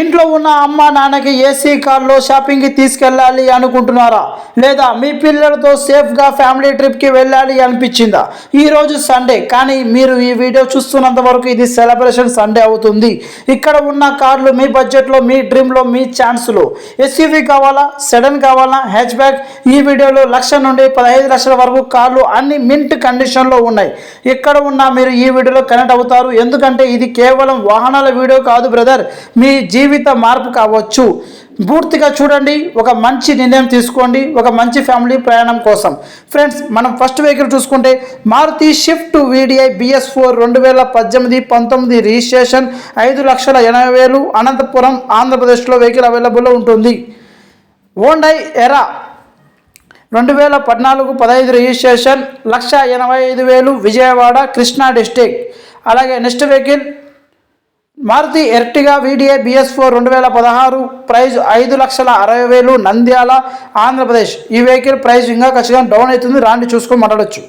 ఇంట్లో ఉన్న అమ్మ నాన్నకి ఏసీ కార్లో షాపింగ్కి తీసుకెళ్ళాలి అనుకుంటున్నారా? లేదా మీ పిల్లలతో సేఫ్గా ఫ్యామిలీ ట్రిప్కి వెళ్ళాలి అనిపించిందా? ఈరోజు సండే కానీ మీరు ఈ వీడియో చూస్తున్నంత వరకు ఇది సెలబ్రేషన్ సండే అవుతుంది. ఇక్కడ ఉన్న కార్లు మీ బడ్జెట్లో మీ డ్రీమ్లో మీ ఛాన్స్లో ఎస్యూవీ కావాలా? సెడన్ కావాలా? హ్యాచ్ బ్యాగ్ ఈ వీడియోలో లక్ష నుండి పదహైదు లక్షల వరకు కార్లు అన్ని మింట్ కండిషన్లో ఉన్నాయి. ఇక్కడ ఉన్న మీరు ఈ వీడియోలో కనెక్ట్ అవుతారు. ఎందుకంటే ఇది కేవలం వాహనాల వీడియో కాదు బ్రదర్ మీ జీవిత మార్పు కావచ్చు. పూర్తిగా చూడండి ఒక మంచి నిర్ణయం తీసుకోండి ఒక మంచి ఫ్యామిలీ ప్రయాణం కోసం. ఫ్రెండ్స్ మనం ఫస్ట్ వెహికల్ చూసుకుంటే Maruti Swift VDI BS four రెండు వేల పద్దెనిమిది పంతొమ్మిది రిజిస్ట్రేషన్ ఐదు లక్షల ఎనభై వేలు అనంతపురం ఆంధ్రప్రదేశ్లో వెహికల్ అవైలబుల్లో ఉంటుంది. ఓండై ఎరా రెండు వేల పద్నాలుగు పదహైదు రిజిస్ట్రేషన్ లక్ష ఎనభై ఐదు వేలు విజయవాడ కృష్ణా డిస్టిక్ అలాగే next vehicle Maruti Ertiga VDI BS four రెండు వేల పదహారు ప్రైజ్ ఐదు లక్షల అరవై వేలు నంద్యాల ఆంధ్రప్రదేశ్. ఈ వెహికల్ ప్రైస్ ఇంకా ఖచ్చితంగా డౌన్ అవుతుంది రాండి చూసుకొని మాట్లాడవచ్చు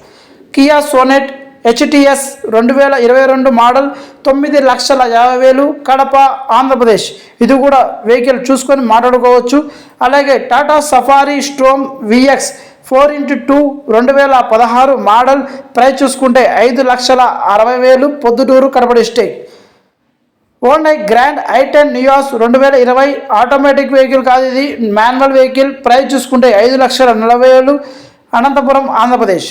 కియా సోనెట్ హెచ్టిఎస్ రెండు వేల ఇరవై రెండు మోడల్ తొమ్మిది లక్షల యాభై వేలు కడప ఆంధ్రప్రదేశ్. ఇది కూడా వెహికల్ చూసుకొని మాట్లాడుకోవచ్చు. అలాగే Tata Safari Storme VX four into two రెండు వేల పదహారు మోడల్ ప్రైస్ చూసుకుంటే ఐదు లక్షల అరవై వేలు Proddatur Kadapa district Hyundai Grand I ten Nios రెండు వేల ఇరవై ఆటోమేటిక్ వెహికల్ కాదు ఇది. మాన్యువల్ వెహికల్ ప్రైస్ చూసుకుంటే ఐదు లక్షల నలభై వేలు Anantapuram Andhra Pradesh.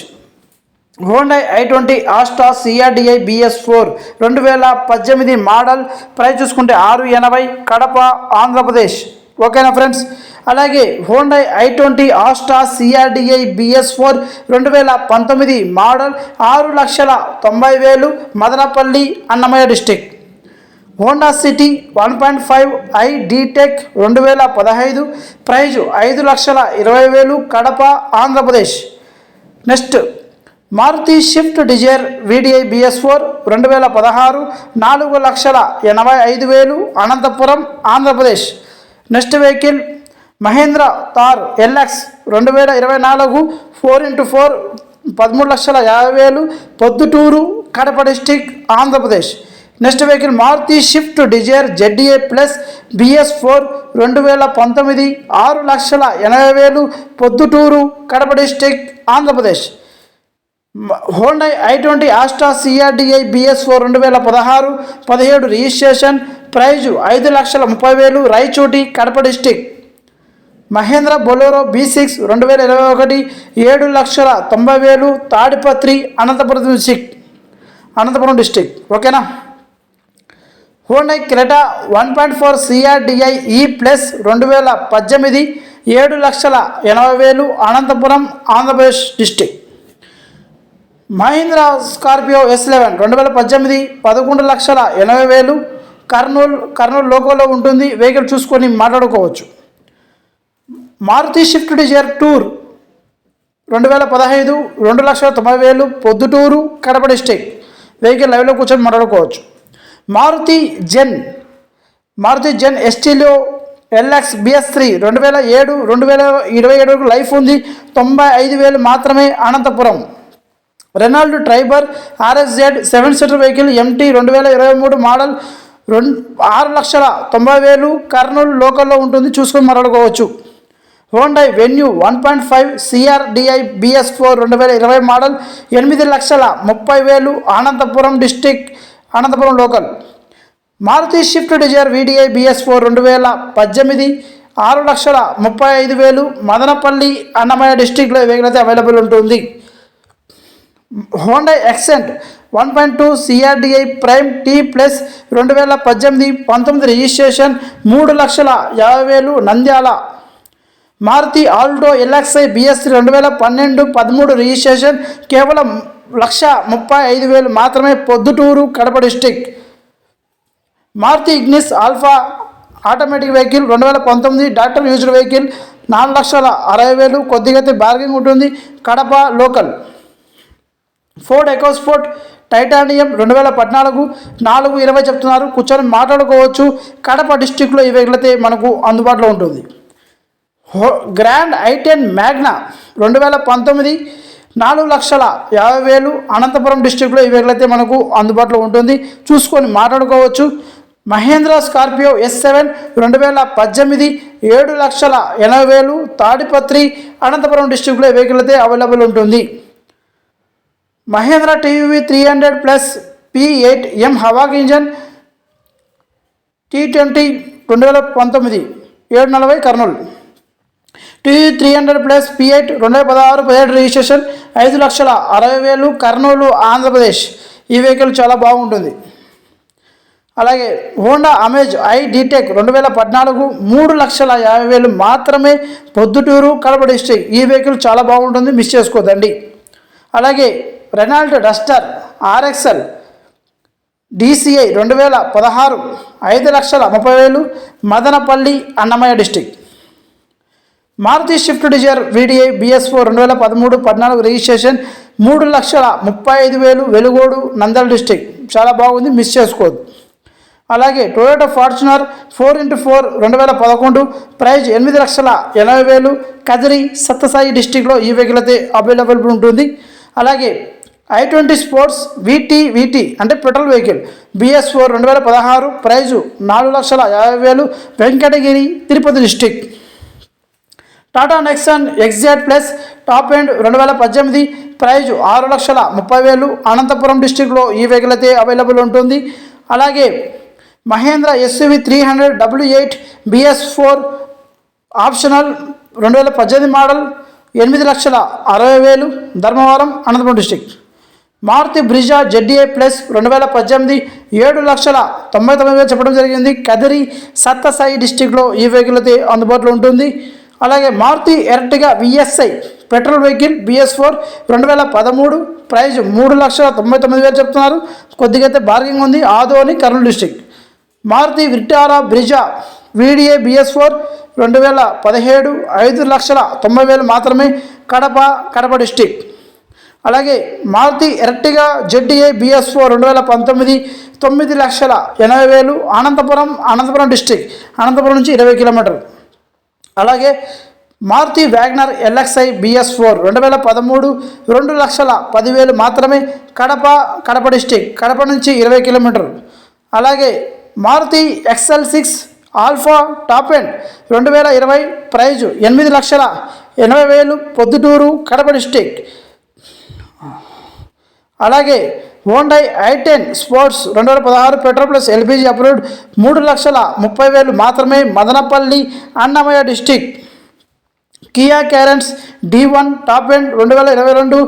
Hyundai I twenty Asta CRDI BS four రెండు వేల పద్దెనిమిది మోడల్ ప్రైస్ చూసుకుంటే ఆరు ఎనభై కడప ఆంధ్రప్రదేశ్. ఓకేనా ఫ్రెండ్స్? అలాగే Hyundai I twenty Asta CRDI BS four రెండు వేల పంతొమ్మిది మోడల్ ఆరు లక్షల తొంభై వేలు Madanapalle Annamayya district. Honda City one point five I DTEC రెండు వేల పదహైదు. ప్రైజు ఐదు లక్షల ఇరవై వేలు Kadapa Andhra Pradesh. Next Maruti Swift Dzire VDI BS four రెండు వేల పదహారు. నాలుగు లక్షల ఎనభై ఐదు వేలు Anantapuram Andhra Pradesh. Next vehicle Mahindra Thar LX రెండు వేల ఇరవై నాలుగు. ఫోర్ ఇంటూ ఫోర్ పదమూడు లక్షల యాభై వేలు Proddatur Kadapa district Andhra Pradesh. Next vehicle Maruti Swift Dzire ZDA plus BS four రెండు వేల పంతొమ్మిది ఆరు లక్షల ఎనభై వేలు Proddatur Kadapa district Andhra Pradesh. Hyundai i twenty Asta CRDI BS four రెండు వేల పదహారు పదిహేడు రిజిస్ట్రేషన్ ప్రైజు ఐదు లక్షల ముప్పై వేలు Rayachoti Kadapa district Mahindra Bolero B six రెండు వేల ఇరవై ఒకటి ఏడు లక్షల తొంభై వేలు తాడిపత్రి అనంతపురం డిస్టిక్ అనంతపురం డిస్టిక్ ఓకేనా? Hyundai Creta one point four CRDI E plus రెండు వేల పద్దెనిమిది ఏడు లక్షల ఎనభై వేలు Anantapuram Andhra Pradesh district Mahindra Scorpio S eleven రెండు వేల పద్దెనిమిది పదకొండు లక్షల ఎనభై వేలు కర్నూలు కర్నూలు లోకోలో ఉంటుంది. వెహికల్ చూసుకొని మాట్లాడుకోవచ్చు. మారుతి షిఫ్ట్ డిజైర్ టూర్ రెండు వేల పదహైదు రెండు లక్షల తొంభై వేలు పొద్దుటూరు కడప డిస్టిక్ వెహికల్ లైవ్లో కూర్చొని మాట్లాడుకోవచ్చు. మారుతి జెన్ మారుతి జెన్ ఎస్టీలో ఎల్ఎక్స్ బిఎస్ త్రీ రెండు వేల ఏడు రెండు వేల ఇరవై ఏడు వరకు లైఫ్ ఉంది. తొంభై ఐదు వేలు మాత్రమే Anantapuram. Renault Triber RXZ seven seater vehicle MT రెండు వేల ఇరవై మూడు మోడల్ రెండు ఆరు లక్షల తొంభై వేలు కర్నూలు లోకల్లో ఉంటుంది చూసుకొని మరలుకోవచ్చు Hyundai Venue one point five CRDI BS four రెండు వేల ఇరవై మోడల్ ఎనిమిది లక్షల ముప్పై వేలు Anantapuram district Anantapuram local. Maruti Swift Dzire VDI BS four రెండు వేల పద్దెనిమిది ఆరు లక్షల ముప్పై ఐదు వేలు మదనపల్లి అన్నమయ్య డిస్టిక్లో వెహికల్ అవైలబుల్ ఉంటుంది. Honda Xcent one point two CRDI Prime T plus రెండు వేల పద్దెనిమిది పంతొమ్మిది రిజిస్ట్రేషన్ మూడు లక్షల యాభై వేలు Nandyal Maruti Alto LXI BS రెండు వేల పన్నెండు పదమూడు రిజిస్ట్రేషన్ కేవలం లక్ష ముప్పై ఐదు వేలు మాత్రమే Proddatur Kadapa district. Maruti Ignis Alpha automatic vehicle రెండు వేల పంతొమ్మిది డాక్టర్ యూజ్డ్ వెహికల్ నాలుగు లక్షల అరవై వేలు కొద్దిగా బార్గింగ్ ఉంటుంది. Kadapa local. Ford EcoSport Titanium రెండు వేల పద్నాలుగు నాలుగు ఇరవై చెప్తున్నారు. కూర్చొని మాట్లాడుకోవచ్చు. కడప డిస్టిక్లో ఈ వెహికల్ అయితే మనకు అందుబాటులో ఉంటుంది. హో గ్రాండ్ ఐటెన్ మ్యాగ్నా రెండు వేల పంతొమ్మిది నాలుగు లక్షల యాభై వేలు అనంతపురం డిస్టిక్లో ఈ వెహికల్ అయితే మనకు అందుబాటులో ఉంటుంది. చూసుకొని మాట్లాడుకోవచ్చు. మహేంద్ర స్కార్పియో ఎస్ సెవెన్ రెండు వేల పద్దెనిమిది ఏడు లక్షల ఎనభై వేలు తాడిపత్రి అనంతపురం డిస్టిక్లో వెహికల్ అయితే అవైలబుల్ ఉంటుంది. Mahindra TUV three hundred plus P eight M Hawk engine T twenty రెండు వేల పంతొమ్మిది ఏడు నలభై Kurnool. T three hundred plus P eight రెండు వేల పదహారు పదిహేడు రిజిస్ట్రేషన్ ఐదు లక్షల అరవై వేలు కర్నూలు ఆంధ్రప్రదేశ్. ఈ వెహికల్ చాలా బాగుంటుంది. అలాగే హోండా అమేజ్ ఐ డీటెక్ రెండు వేల పద్నాలుగు మూడు లక్షల యాభై వేలు మాత్రమే పొద్దుటూరు కడప డిస్ట్రిక్ట్ ఈ వెహికల్ చాలా బాగుంటుంది. మిస్ చేసుకోదండి. అలాగే రెనాల్డ్ డస్టర్ ఆర్ఎక్స్ఎల్ డిసిఐ రెండు వేల పదహారు ఐదు లక్షల ముప్పై వేలు Madanapalle Annamayya district Maruti Swift Dzire VDI BS four రెండు వేల పదమూడు పద్నాలుగు రిజిస్ట్రేషన్ మూడు లక్షల ముప్పై ఐదు వేలు వెలుగోడు నందల్ డిస్టిక్ చాలా బాగుంది మిస్ చేసుకోవద్దు. అలాగే Toyota Fortuner four into four రెండు వేల పదకొండు ప్రైజ్ ఎనిమిది లక్షల ఎనభై వేలు కదిరి సత్తసాయి డిస్టిక్లో ఈ వెహికల్ అయితే అవైలబుల్ ఉంటుంది. అలాగే I twenty Sports VT VT అంటే పెట్రోల్ వెహికల్ బిఎస్ ఫోర్ రెండు వేల పదహారు ప్రైజు నాలుగు లక్షల యాభై వేలు Venkatagiri Tirupati district Tata Nexon XZA plus top end రెండు వేల పద్దెనిమిది ప్రైజు ఆరు లక్షల ముప్పై వేలు. అనంతపురం డిస్టిక్లో ఈ వెహికల్ అయితే అవైలబుల్ ఉంటుంది. అలాగే Mahindra XUV three hundred W eight BS four optional రెండు వేల పద్దెనిమిది మోడల్ ఎనిమిది లక్షల అరవై వేలు. Dharmavaram Anantapuram district Maruti Brezza ZDI plus రెండు వేల పద్దెనిమిది ఏడు లక్షల తొంభై తొమ్మిది వేలు చెప్పడం జరిగింది. కదిరి సత్తసాయి డిస్టిక్లో ఈ వెహికల్ అయితే అందుబాటులో ఉంటుంది. అలాగే Maruti Ertiga VXI petrol vehicle BS four రెండు వేల పదమూడు ప్రైజ్ మూడు లక్షల తొంభై తొమ్మిది వేలు చెప్తున్నారు. కొద్దిగా అయితే బార్గింగ్ ఉంది. Adoni Kurnool district Maruti Vitara Brezza VDI BS four రెండు వేల పదిహేడు ఐదు లక్షల తొంభై వేలు మాత్రమే కడప కడప డిస్టిక్ అలాగే Maruti Ertiga ZDI BS four రెండు వేల పంతొమ్మిది తొమ్మిది లక్షల ఎనభై వేలు అనంతపురం అనంతపురం డిస్టిక్ అనంతపురం నుంచి ఇరవై కిలోమీటర్లు. అలాగే Maruti WagonR LXI BS four రెండు వేల పదమూడు రెండు లక్షల పదివేలు మాత్రమే కడప కడప డిస్టిక్ కడప నుంచి ఇరవై కిలోమీటర్ అలాగే Maruti XL six Alpha top end రెండు వేల ఇరవై ప్రైజు ఎనిమిది లక్షల ఎనభై వేలు పొద్దుటూరు కడప డిస్టిక్. అలాగే హోండై ఐ టెన్ స్పోర్ట్స్ రెండు వేల పదహారు పెట్రోల్ ప్లస్ ఎల్పిజి అప్రూవ్డ్ మూడు లక్షల ముప్పై వేలు మాత్రమే Madanapalle Annamayya district. Kia Carens D one top end రెండు వేల ఇరవై రెండు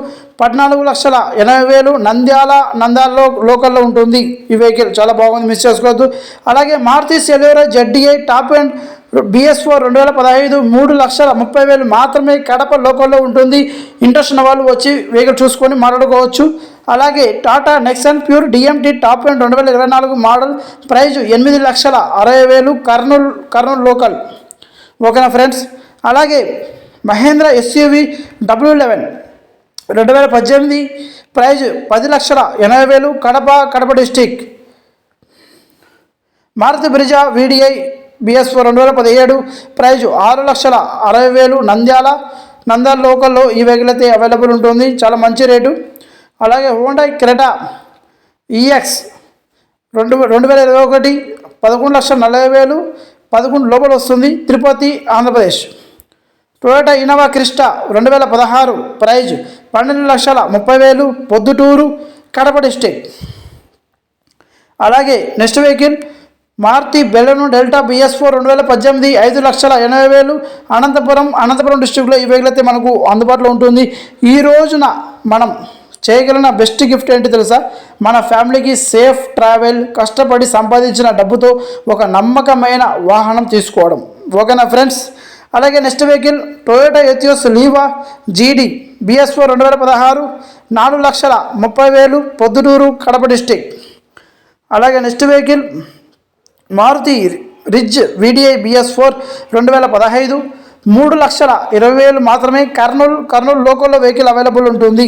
పద్నాలుగు లక్షల ఎనభై వేలు నంద్యాల నంద్యాలలో లోకల్లో ఉంటుంది. ఈ వెహికల్ చాలా బాగుంది మిస్ చేసుకోవద్దు. అలాగే Maruti Celerio ZDI top end BS four రెండు వేల పదహైదు మూడు లక్షల ముప్పై వేలు మాత్రమే కడప లోకల్లో ఉంటుంది. ఇంట్రెస్ట్ ఉన్న వాళ్ళు వచ్చి వెహికల్ చూసుకొని మాట్లాడుకోవచ్చు అలాగే Tata Nexon Pure DMT top end రెండు వేల ఇరవై నాలుగు మోడల్ ప్రైజు ఎనిమిది లక్షల అరవై వేలు కర్నూలు కర్నూలు లోకల్. ఓకేనా ఫ్రెండ్స్? అలాగే మహేంద్ర ఎస్యూవి డబ్ల్యూ లెవెన్ రెండు వేల పద్దెనిమిది ప్రైజ్ పది లక్షల ఎనభై వేలు Kadapa Kadapa district. Maruti Brezza VDI BS రెండు వేల పదిహేడు ప్రైజ్ ఆరు లక్షల అరవై వేలు నంద్యాల నంద్యాల లోకల్లో ఈ వెహికల్ అయితే అవైలబుల్ ఉంటుంది. చాలా మంచి రేటు. అలాగే హోండా క్రెటా ఈఎక్స్ రెండు రెండు వేల ఇరవై ఒకటి పదకొండు లక్షల నలభై వేలు పదకొండు లోపల వస్తుంది Tirupati Andhra Pradesh. Toyota Innova Crysta రెండు వేల పదహారు ప్రైజ్ పన్నెండు లక్షల ముప్పై వేలు పొద్దుటూరు కడప డిస్టిక్ అలాగే next vehicle Maruti Baleno Delta BS four రెండు వేల పద్దెనిమిది ఐదు లక్షల ఎనభై వేలు అనంతపురం అనంతపురం డిస్టిక్లో ఈ వెహికల్ అయితే మనకు అందుబాటులో ఉంటుంది. ఈ రోజున మనం చేయగలిగిన బెస్ట్ గిఫ్ట్ ఏంటి తెలుసా? మన ఫ్యామిలీకి సేఫ్ ట్రావెల్ కష్టపడి సంపాదించిన డబ్బుతో ఒక నమ్మకమైన వాహనం తీసుకోవడం. ఓకేనా ఫ్రెండ్స్ అలాగే next vehicle Toyota Etios Liva GD BSO రెండు వేల పదహారు నాలుగు లక్షల ముప్పై వేలు పొద్దుటూరు కడప డిస్టిక్ అలాగే next vehicle Maruti Ritz VDI BS four రెండు వేల పదహైదు మూడు లక్షల ఇరవై వేలు మాత్రమే కర్నూలు కర్నూలు లోకల్లో వెహికల్ అవైలబుల్ ఉంటుంది.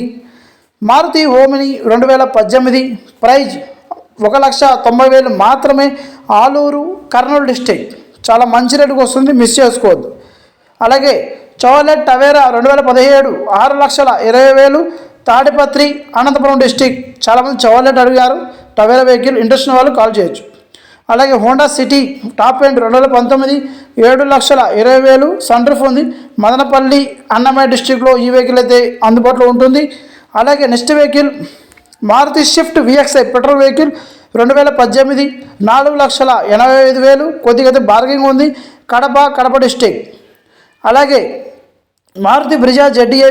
మారుతి ఓమిని రెండు వేల పద్దెనిమిది ప్రైజ్ ఒక లక్ష తొంభై వేలు మాత్రమే ఆలూరు కర్నూలు డిస్టిక్ చాలా మంచి రేటుకు వస్తుంది మిస్ చేసుకోవద్దు. అలాగే చోలెట్ టవేరా రెండు వేల పదిహేడు ఆరు లక్షల ఇరవై వేలు తాడిపత్రి అనంతపురం డిస్టిక్ చాలామంది చోలెట్ అడిగారు టవేరా వెహికల్ ఇంట్రెస్ట్ వాళ్ళు కాల్ చేయొచ్చు. అలాగే హోండా సిటీ టాప్ ఎండ్ రెండు వేల పంతొమ్మిది ఏడు లక్షల ఇరవై వేలు సండ్రూఫ్ ఉంది. మదనపల్లి అన్నమయ్య డిస్టిక్లో ఈ వెహికల్ అయితే అందుబాటులో ఉంటుంది. అలాగే next vehicle Maruti Swift VXI petrol vehicle రెండు వేల పద్దెనిమిది నాలుగు లక్షల ఎనభై ఐదు వేలు. కొద్దిగా బార్గింగ్ ఉంది. కడప కడప డిస్టిక్ అలాగే మారుతి బ్రిజా జెడ్డీఐ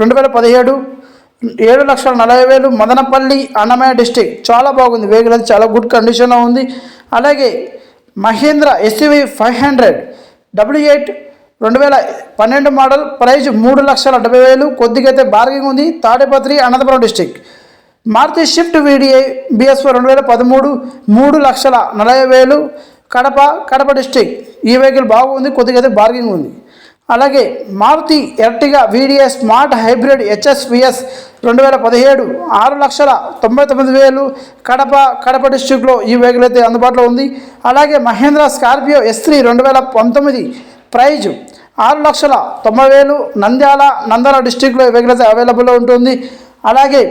రెండు వేల పదిహేడు ఏడు లక్షల నలభై వేలు. మదనపల్లి అన్నమయ్య డిస్టిక్ చాలా బాగుంది. వెహికల్ అది చాలా గుడ్ కండిషన్లో ఉంది. అలాగే Mahindra XUV five hundred W eight రెండు వేల పన్నెండు మోడల్ ప్రైజ్ మూడు లక్షల డెబ్బై వేలు. కొద్దిగైతే బార్గింగ్ ఉంది. Tadipatri Anantapuram district. Maruti Swift VDI BS four రెండు వేల పదమూడు మూడు లక్షల నలభై వేలు. కడప కడప డిస్టిక్. ఈ వెహికల్ బాగుంది. కొద్దిగైతే అయితే బార్గింగ్ ఉంది. అలాగే Maruti Ertiga VDI smart hybrid SHVS రెండు వేల పదిహేడు ఆరు లక్షల తొంభై తొమ్మిది వేలు. కడప కడప డిస్టిక్లో ఈ వెహికల్ అయితే అందుబాటులో ఉంది. అలాగే మహేంద్ర స్కార్పియో ఎస్ త్రీ రెండు వేల పంతొమ్మిది ప్రైజ్ ఆరు లక్షల తొంభై వేలు నంద్యాల నంద్యాల డిస్టిక్లో ఈ వెహికల్ అయితే అవైలబుల్లో ఉంటుంది. అలాగే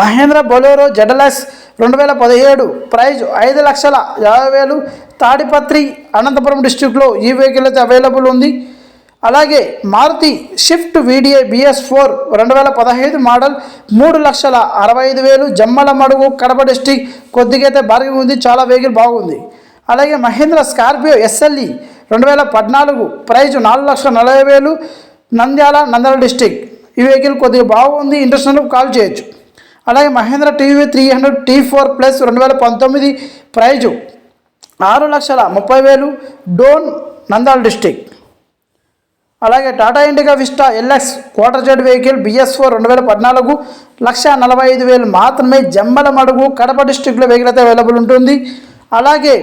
మహేంద్ర బొలేరో జెడలెస్ రెండు వేల పదిహేడు ప్రైజ్ ఐదు లక్షల యాభై వేలు తాడిపత్రి అనంతపురం డిస్టిక్లో ఈ వెహికల్ అయితే అవైలబుల్ ఉంది. అలాగే Maruti Swift VDI BS four రెండు వేల పదహైదు మోడల్ మూడు లక్షల అరవై ఐదు వేలు జమ్మల మడుగు కడప డిస్టిక్ కొద్దిగా అయితే బార్గింగ్ ఉంది చాలా వెహికల్ బాగుంది. అలాగే మహేంద్ర స్కార్పియో ఎస్ఎల్ఈ రెండు వేల పద్నాలుగు ప్రైజ్ నాలుగు లక్షల నలభై వేలు నంద్యాల నంద్యాల డిస్టిక్. ఈ వెహికల్ కొద్దిగా బాగుంది ఇంట్రెస్ట్ కాల్ చేయొచ్చు. అలాగే Mahindra TUV three hundred T four plus రెండు వేల పంతొమ్మిది ప్రైజు ఆరు లక్షల ముప్పై వేలు డోన్ నంద్యాల డిస్టిక్. అలాగే Tata Indica Vista LX Quadrajet vehicle BS four రెండు వేల పద్నాలుగు లక్ష నలభై ఐదు వేలు మాత్రమే జమ్మల మడుగు కడప డిస్టిక్లో వెహికల్ అయితే అవైలబుల్ ఉంటుంది. అలాగే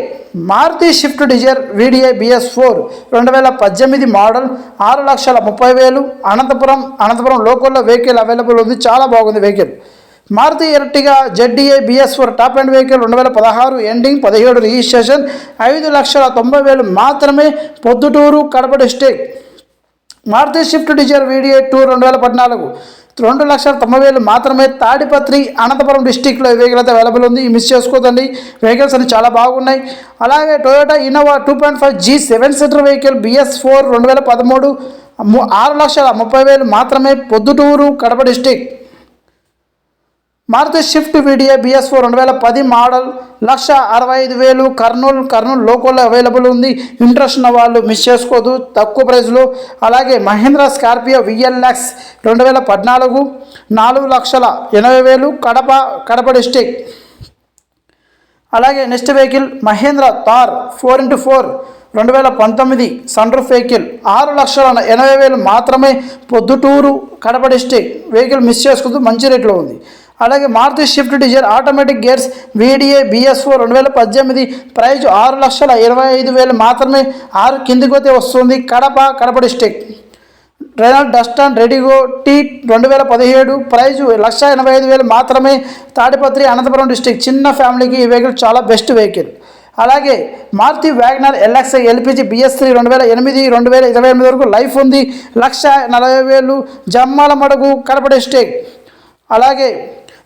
Maruti Swift Dzire VDI BS four రెండు వేల పద్దెనిమిది మోడల్ ఆరు లక్షల ముప్పై వేలు అనంతపురం అనంతపురం లోకల్లో వెహికల్ అవైలబుల్ ఉంది చాలా బాగుంది vehicle Maruti Ertiga ZDI BS four top end vehicle రెండు వేల పదహారు ఎండింగ్ పదిహేడు రిజిస్ట్రేషన్ ఐదు లక్షల తొంభై వేలు మాత్రమే Proddatur Kadapa district Maruti Swift Dzire VDI two రెండు వేల పద్నాలుగు రెండు లక్షల తొంభై వేలు మాత్రమే తాడిపత్రి అనంతపురం డిస్టిక్లో ఈ వెహికల్ అయితే అవైలబుల్ ఉంది. మిస్ చేసుకోదండి. వెహికల్స్ అన్ని చాలా బాగున్నాయి. అలాగే Toyota Innova two point five G seven seater vehicle BS four రెండు వేల పదమూడు ఆరు లక్షల ముప్పై వేలు మాత్రమే Proddatur Kadapa district Maruti Swift VDI BS four రెండు వేల పది మోడల్ లక్ష అరవై ఐదు వేలు. కర్నూలు కర్నూలు లోకల్లో అవైలబుల్ ఉంది. ఇంట్రెస్ట్ ఉన్న వాళ్ళు మిస్ చేసుకోదు. తక్కువ ప్రైస్లో అలాగే మహేంద్ర స్కార్పియో విఎల్ఎక్స్ రెండు వేల పద్నాలుగు నాలుగు లక్షల ఎనభై వేలు. కడప కడప డిస్టిక్ అలాగే next vehicle Mahindra Thar four into four రెండు వేల పంతొమ్మిది సన్రూఫ్ వెహికల్ ఆరు లక్షల ఎనభై వేలు మాత్రమే Proddatur Kadapa district vehicle miss చేసుకుంటూ మంచి రేట్లో ఉంది. అలాగే Maruti Swift Dzire automatic gears VDI BS four రెండు వేల పద్దెనిమిది ప్రైజ్ ఆరు లక్షల ఇరవై ఐదు వేలు మాత్రమే ఆరు కిందికి పోతే వస్తుంది Kadapa Kadapa district Renault Datsun RediGO T రెండు వేల పదిహేడు ప్రైజ్ లక్ష ఎనభై ఐదు వేలు మాత్రమే తాడిపత్రి అనంతపురం డిస్టిక్ చిన్న ఫ్యామిలీకి ఈ వెహికల్ చాలా బెస్ట్ వెహికల్. అలాగే Maruti WagonR LXI LPG BS three రెండు వేల ఎనిమిది రెండు వేల ఇరవై ఎనిమిది వరకు లైఫ్ ఉంది. లక్ష నలభై వేలు జమ్మాల మడుగు కడప డిస్టిక్ అలాగే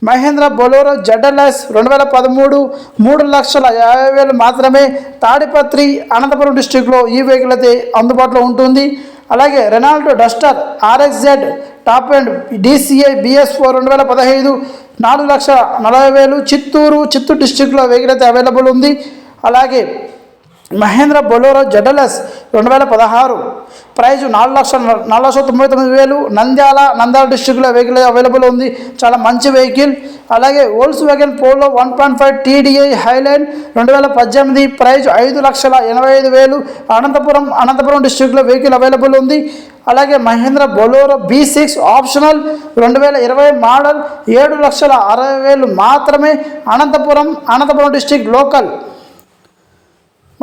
మహేంద్ర బొలోరో జడ్ఎల్ఎస్ రెండు వేల పదమూడు మూడు లక్షల యాభై వేలు మాత్రమే తాడిపత్రి అనంతపురం డిస్టిక్లో ఈ వెహికల్ అయితే అందుబాటులో ఉంటుంది. అలాగే Renault Duster RXZ top end DCI BS four రెండు వేల పదహైదు నాలుగు లక్షల నలభై వేలు చిత్తూరు చిత్తూరు డిస్టిక్లో వెహికల్ అయితే అవైలబుల్ ఉంది. అలాగే మహేంద్ర బొలోరో జడలస్ రెండు వేల పదహారు. ప్రైజ్ నాలుగు లక్షల నాలుగు లక్షల తొంభై తొమ్మిది వేలు. నంద్యాల నంద్యాల డిస్టిక్లో వెహికల్ అవైలబుల్ ఉంది. చాలా మంచి వెహికల్. అలాగే Volkswagen Polo one point five TDI Highline రెండు వేల పద్దెనిమిది. ప్రైజ్ ఐదు లక్షల ఎనభై ఐదు వేలు. అనంతపురం అనంతపురం డిస్టిక్లో వెహికల్ అవైలబుల్ ఉంది. అలాగే Mahindra Bolero B six optional రెండు వేల ఇరవై మోడల్. ఏడు లక్షల అరవై వేలు మాత్రమే Anantapuram Anantapuram district local.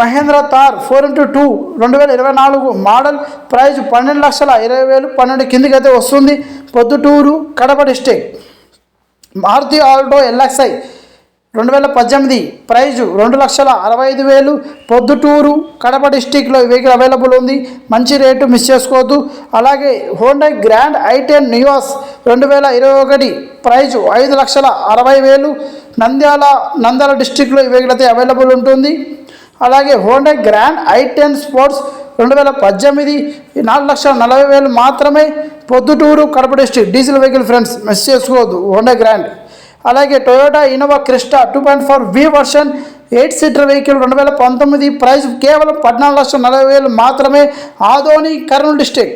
Mahindra Thar four into two రెండు వేల ఇరవై నాలుగు మోడల్ ప్రైజ్ పన్నెండు లక్షల ఇరవై వేలు పన్నెండు కిందికి అయితే వస్తుంది. Proddatur Kadapa district Maruti Alto LXI రెండు వేల పద్దెనిమిది ప్రైజు రెండు లక్షల అరవై ఐదు వేలు. పొద్దుటూరు కడప డిస్టిక్లో ఈ వెహికల్ అవైలబుల్ ఉంది. మంచి రేటు మిస్ చేసుకోవద్దు. అలాగే Honda Grand I ten Nios రెండు వేల ఇరవై ఒకటి ప్రైజు ఐదు లక్షల అరవై వేలు. నంద్యాల నంద్యాల డిస్టిక్లో ఈ వెహికల్ అయితే అవైలబుల్ ఉంటుంది. అలాగే Honda Grand I ten Sports రెండు వేల పద్దెనిమిది నాలుగు లక్షల నలభై వేలు మాత్రమే Proddatur Kadapa district diesel vehicle friends miss చేసుకోవద్దు హోండా గ్రాండ్ అలాగే Toyota Innova Crysta two point four V version eight seater vehicle రెండు వేల పంతొమ్మిది ప్రైస్ కేవలం పద్నాలుగు లక్షల నలభై వేలు మాత్రమే Adoni Kurnool district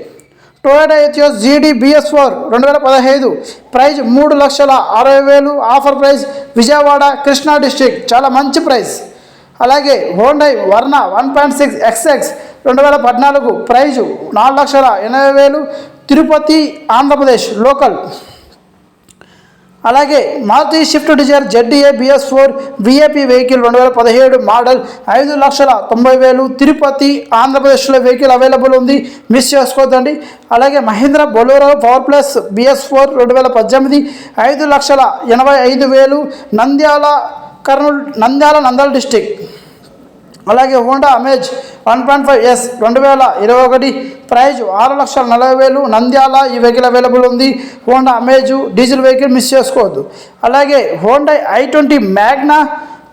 Toyota Etios GD BS four రెండు వేల పదహైదు ప్రైజ్ మూడు లక్షల అరవై వేలు offer price Vijayawada Krishna district చాలా మంచి ప్రైస్ అలాగే హోండై వర్ణ వన్ పాయింట్ సిక్స్ ఎక్స్ఎక్స్ రెండు వేల పద్నాలుగు ప్రైజు నాలుగు లక్షల ఎనభై వేలు. తిరుపతి ఆంధ్రప్రదేశ్ లోకల్. అలాగే Maruti Swift Dzire ZDI BS four VAP vehicle రెండు వేల పదిహేడు మోడల్ ఐదు లక్షల తొంభై వేలు. తిరుపతి ఆంధ్రప్రదేశ్లో వెహికల్ అవైలబుల్ ఉంది. మిస్ చేసుకోవద్దండి. అలాగే Mahindra Bolero Power plus BS four రెండు వేల పద్దెనిమిది ఐదు లక్షల ఎనభై ఐదు వేలు. నంద్యాల కర్నూలు నంద్యాల నంద్యాల డిస్టిక్. అలాగే Honda Amaze one point five S రెండు వేల ఇరవై ఒకటి ప్రైజ్ ఆరు లక్షల నలభై వేలు. నంద్యాల ఈ వెహికల్ అవైలబుల్ ఉంది. Honda Amaze diesel vehicle miss చేసుకోవద్దు. అలాగే Honda I twenty Magna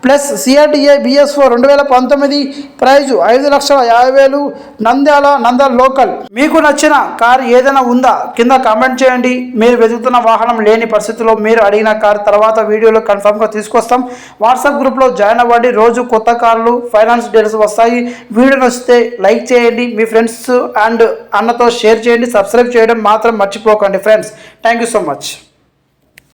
plus CRDI BS four రెండు వేల పంతొమ్మిది ప్రైజు ఐదు లక్షల యాభై వేలు నంద్యాల నంద్యాల లోకల్. మీకు నచ్చిన కార్ ఏదైనా ఉందా? కింద కామెంట్ చేయండి. మీరు వెతుకుతున్న వాహనం లేని పరిస్థితిలో మీరు అడిగిన కార్ తర్వాత వీడియోలో కన్ఫర్మ్గా తీసుకొస్తాం. వాట్సాప్ గ్రూప్లో జాయిన్ అవ్వండి. రోజు కొత్త కార్లు ఫైనాన్స్ డీటెయిల్స్ వస్తాయి. వీడియో నచ్చితే లైక్ చేయండి. మీ ఫ్రెండ్స్ అండ్ అన్నతో షేర్ చేయండి. సబ్స్క్రైబ్ చేయడం మాత్రం మర్చిపోకండి friends. Thank you so much.